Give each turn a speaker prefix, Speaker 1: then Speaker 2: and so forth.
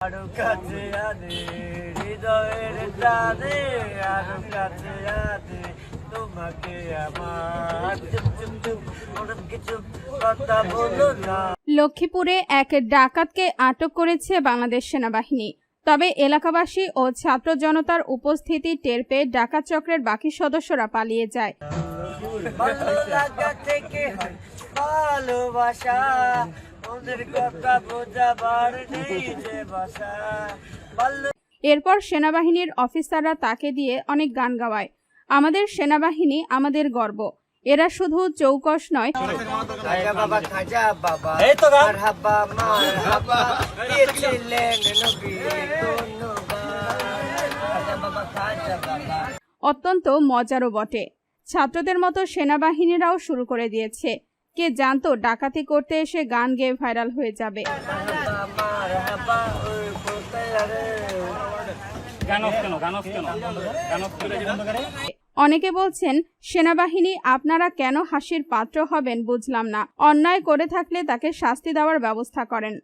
Speaker 1: আরও কাছে আনে হৃদয়ের টানে আরও কাছে আনে তোমাকে আমার। চুপ চুপ চুপ কিছু কথা বলো না।
Speaker 2: লক্ষ্মীপুরে এক ডাকাতকে আটক করেছে বাংলাদেশ সেনাবাহিনী। তবে এলাকাবাসী ও ছাত্র জনতার উপস্থিতি টের পেয়ে ডাকাত চক্রের বাকি সদস্যরা পালিয়ে যায়।
Speaker 1: ভালোবাসা। ওদের কথা বোঝাবার নেই যে ভাষা
Speaker 2: এরপর সেনাবাহিনীর অফিসাররা তাকে দিয়ে অনেক গান গাওয়ায়। আমাদের সেনাবাহিনী আমাদের গর্ব। এরা শুধু চৌকস নয়। অত্যন্ত মজারও বটে। ছাত্রদের মতো সেনাবাহিনীরাও শুরু করে দিয়েছে। কে জানতো ডাকাতি করতে এসে গান গেয়ে ভাইরাল হয়ে যাবে? অনেকে বলছেন সেনাবাহিনী আপনারা কেন হাসির পাত্র হবেন বুঝলাম না। অন্যায় করে থাকলে তাকে শাস্তি দেওয়ার ব্যবস্থা করেন।